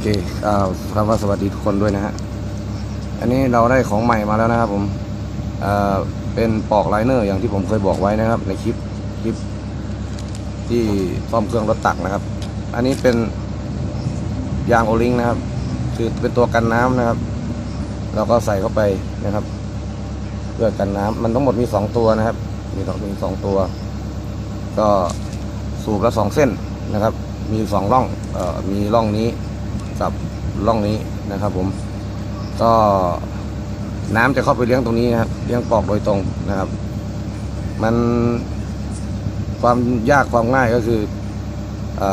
เคอ่าคำว่าสวัสดีทุกคนด้วยนะฮะ อันนี้เราได้ของใหม่มาแล้วนะครับผมอ่าเป็นปอกไลเนอร์อย่างที่ผมเคยบอกไว้นะครับ ในคลิปคลิป ที่ซ่อมเครื่องรถตักนะครับ อันนี้เป็นยางโอลิงนะครับ คือเป็นตัวกันน้ำนะครับ เราก็ใส่เข้าไปนะครับ เพื่อกันน้ำมันทั้งหมดมีสองตัวนะครับ มีสองมีสองตัว ก็สูบละสองเส้นนะครับ มีสองร่องเอ่อมีร่องนี้ กับร่องนี้นะครับ ผม ก็น้ำจะเข้าไปเลี้ยงตรงนี้นะครับเลี้ยงปอกโดยตรงนะครับ มันความยากความง่ายก็คืออ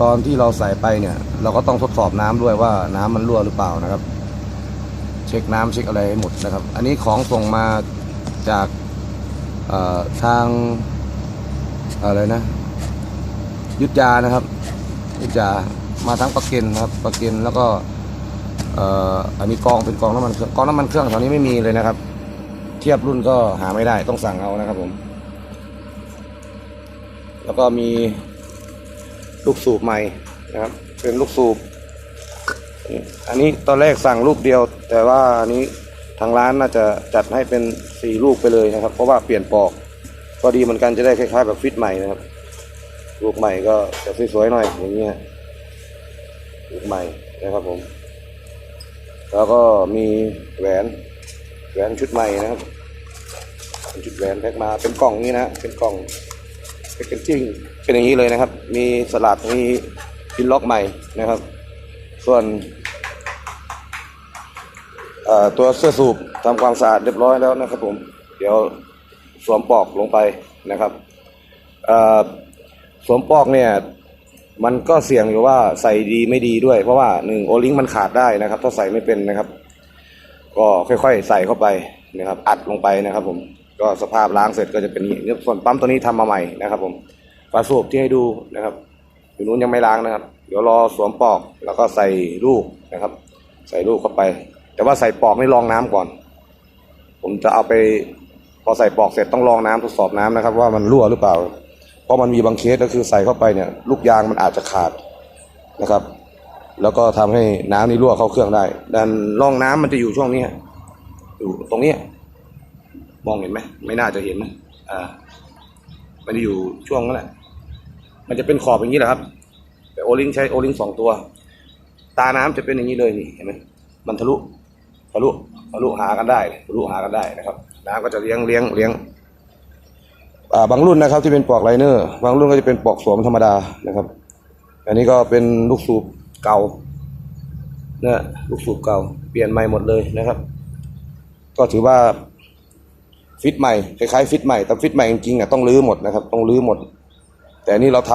ตอนที่เราใส่ไปเนี่ย เราก็ต้องทดสอบน้ำด้วยว่าน้ำมันรั่วหรือเปล่านะครับ เช็คน้ำเช็คอะไรให้หมดนะครับ อันนี้ของส่งมาจากทางอะไรนะ ยุทธยานะครับ ยุทธยา มาทั้งปะเก็นนะครับปะเก็นแล้วก็เอ่ออันนี้กองเป็นกองน้ำมันเครื่องกองน้ำมันเครื่องแถวนี้ไม่มีเลยนะครับ เทียบรุ่นก็หาไม่ได้ต้องสั่งเอานะครับผม แล้วก็มีลูกสูบใหม่นะครับ เป็นลูกสูบ อันนี้ตอนแรกสั่งลูกเดียว แต่ว่าอันนี้ทางร้านน่าจะจัดให้เป็นสี่ลูกไปเลยนะครับ เพราะว่าเปลี่ยนปอก ก็ดีเหมือนกันจะได้คล้ายๆแบบฟิตใหม่นะครับ ลูกใหม่ก็จะสวยๆหน่อยอย่างนี้ฮะ ลูกใหม่นะครับผม แล้วก็มีแหวนแหวนชุดใหม่นะครับเป็นชุดแหวนแพ็คมาเป็นกล่องนี้นะเป็นกล่องเป็นจริงเป็นอย่างนี้เลยนะครับ มีสลักมีพินล็อกใหม่นะครับ ส่วนตัวเสื้อสูบทำความสะอาดเรียบร้อยแล้วนะครับผม เดี๋ยวสวมปลอกลงไปนะครับสวมปลอกเนี่ย มันก็เสี่ยงอยู่ว่าใส่ดีไม่ดีด้วย เพราะว่าหนึ่งโอลิงมันขาดได้นะครับ ถ้าใส่ไม่เป็นนะครับ ก็ค่อยๆ ใส่เข้าไปนะครับ อัดลงไปนะครับ ผมก็สภาพล้างเสร็จก็จะเป็นนี้ส่วนปั๊มตัวนี้ทำมาใหม่นะครับ ผมฝาสูบที่ให้ดูนะครับอยู่นู้นยังไม่ล้างนะครับ เดี๋ยวรอสวมปลอกแล้วก็ใส่ลูกนะครับ ใส่ลูกเข้าไป แต่ว่าใส่ปลอกนี่รองน้ำก่อน ผมจะเอาไปพอใส่ปลอกเสร็จต้องรองน้ำทดสอบน้ำนะครับ ว่ามันรั่วหรือเปล่า เพราะมันมีบางเคสก็คือใส่เข้าไปเนี่ยลูกยางมันอาจจะขาดนะครับ แล้วก็ทำให้น้ำนี่รั่วเข้าเครื่องได้ดันร่องน้ำมันจะอยู่ช่วงนี้อยู่ตรงเนี้มองเห็นไหมไม่น่าจะเห็นนะอ่ามันจะอยู่ช่วงนั้นแหละมันจะเป็นขอบอย่างนี้แหละครับ แต่โอลิงใช้โอลิงสองตัว ตาน้ำจะเป็นอย่างนี้เลยนี่เห็นไหมมันทะลุทะลุทะลุหากันได้ทะลุหากันได้นะครับ น้ำก็จะเลี้ยงเลี้ยงเลี้ยง บางรุ่นนะครับที่เป็นปลอกไลเนอร์ บางรุ่นก็จะเป็นปลอกสวมธรรมดานะครับ อันนี้ก็เป็นลูกสูบเก่าเนี่ยลูกสูบเก่า เปลี่ยนใหม่หมดเลยนะครับ ก็ถือว่าฟิตใหม่คล้ายๆฟิตใหม่แต่ฟิตใหม่จริงๆอะต้องรื้อหมดนะครับ ต้องรื้อหมด แต่อันนี่เราท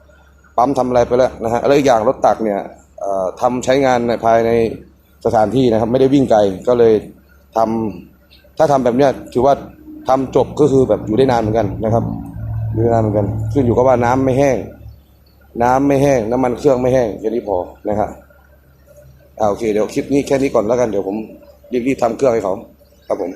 ำปั๊มทำอะไรไปแล้วนะฮะแล้วอีกอย่างรถตักเนี่ยเอ่อทำใช้งานในภายในสถานที่นะครับ ไม่ได้วิ่งไกลก็เลยทำถ้าทำแบบเนี้ยถือว่า ทำจบก็คือแบบอยู่ได้นานเหมือนกันนะครับ อยู่ได้นานเหมือนกัน ขึ้นอยู่กับว่าน้ำไม่แห้ง น้ำไม่แห้ง น้ำมันเครื่องไม่แห้งแค่นี้พอนะครับอ่าโอเคเดี๋ยวคลิปนี้แค่นี้ก่อนแล้วกันเดี๋ยวผมรีบๆทำเครื่องให้เขาครับผม